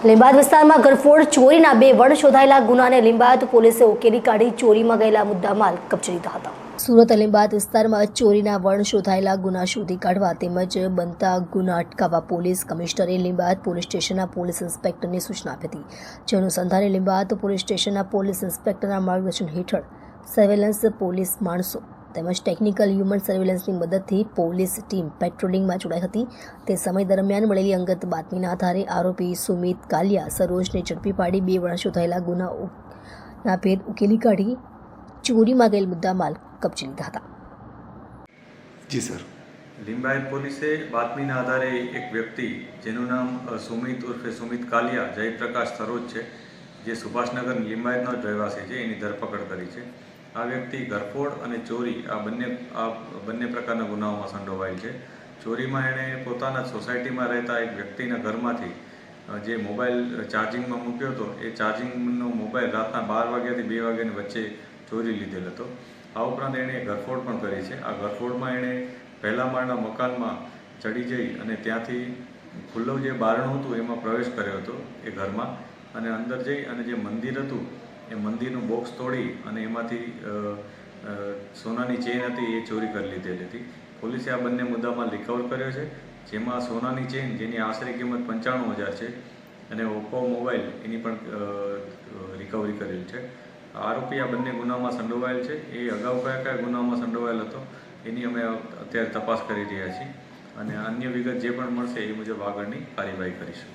લીંબાદ વિસ્તારમાં ગરફોડ ચોરીના બે વણ શોધાયેલા ગુનાને લીંબાદ પોલીસે ઉકેલી કાઢી ચોરીમાં ગયેલા મુદ્દામાલ કબજે લીધા હતા. સુરત લીંબાદ વિસ્તારમાં ચોરીના વણ શોધાયેલા ગુના શોધી કાઢવા તેમજ બનતા ગુના અટકાવવા પોલીસ કમિશનરે લીંબાદ પોલીસ સ્ટેશનના પોલીસ ઇન્સ્પેક્ટરને સૂચના આપી હતી જે અનુસંધાને લીંબાદ પોલીસ સ્ટેશનના પોલીસ ઇન્સ્પેક્ટરના માર્ગદર્શન હેઠળ સર્વેલન્સ પોલીસ માણસો તેમજ ટેકનિકલ હ્યુમન સર્વેલન્સની મદદથી પોલીસ ટીમ પેટ્રોલિંગમાં જોડાઈ હતી. તે સમય દરમિયાન મળેલી અંગત બાતમીના આધારે આરોપી સુમિત કાલિયા સરોજને ઝડપી પાડી બે વર્ષો થયેલા ગુનાના ભેદ ઉકેલી કાઢી ચોરીમાં ગયેલ મુદ્દામાલ કબજે લીધા હતા. જી સર. લીંબાયત પોલીસે બાતમીના આધારે એક વ્યક્તિ જેનું નામ સુમિત ઉર્ફે સુમિત કાલિયા જયપ્રકાશ સરોજ છે જે સુભાષનગર લીંબાયતનો જ રહેવાસી છે એની ધરપકડ કરી છે. આ વ્યક્તિ ઘરફોડ અને ચોરી આ બંને આ બંને પ્રકારના ગુનાઓમાં સંડોવાયેલ છે. ચોરીમાં એણે પોતાના સોસાયટીમાં રહેતા એક વ્યક્તિના ઘરમાંથી જે મોબાઈલ ચાર્જિંગમાં મૂક્યો હતો, એ ચાર્જિંગનો મોબાઈલ રાતના બાર વાગ્યાથી બે વાગ્યાની વચ્ચે ચોરી લીધેલ હતો. આ ઉપરાંત એણે ઘરફોડ પણ કરી છે. આ ઘરફોડમાં એણે પહેલા માળના મકાનમાં ચડી જઈ અને ત્યાંથી ખુલ્લું જે બારણું હતું એમાં પ્રવેશ કર્યો હતો એ ઘરમાં અને અંદર જઈ અને જે મંદિર હતું એ મંદિરનું બોક્સ તોડી અને એમાંથી સોનાની ચેન હતી એ ચોરી કરી લીધેલી હતી. પોલીસે આ બંને મુદ્દામાં રિકવર કર્યો છે. જેમાં સોનાની ચેન જેની આશરે કિંમત પંચાણું હજાર છે, અને ઓપ્પો મોબાઈલ એની પણ રિકવરી કરેલ છે. આરોપી આ બંને ગુનામાં સંડોવાયેલ છે. એ અગાઉ કયા કયા ગુનામાં સંડોવાયેલ હતો, એની અમે અત્યારે તપાસ કરી રહ્યા છીએ. અને અન્ય વિગત જે પણ મળશે એ મુજબ આગળની કાર્યવાહી કરીશું.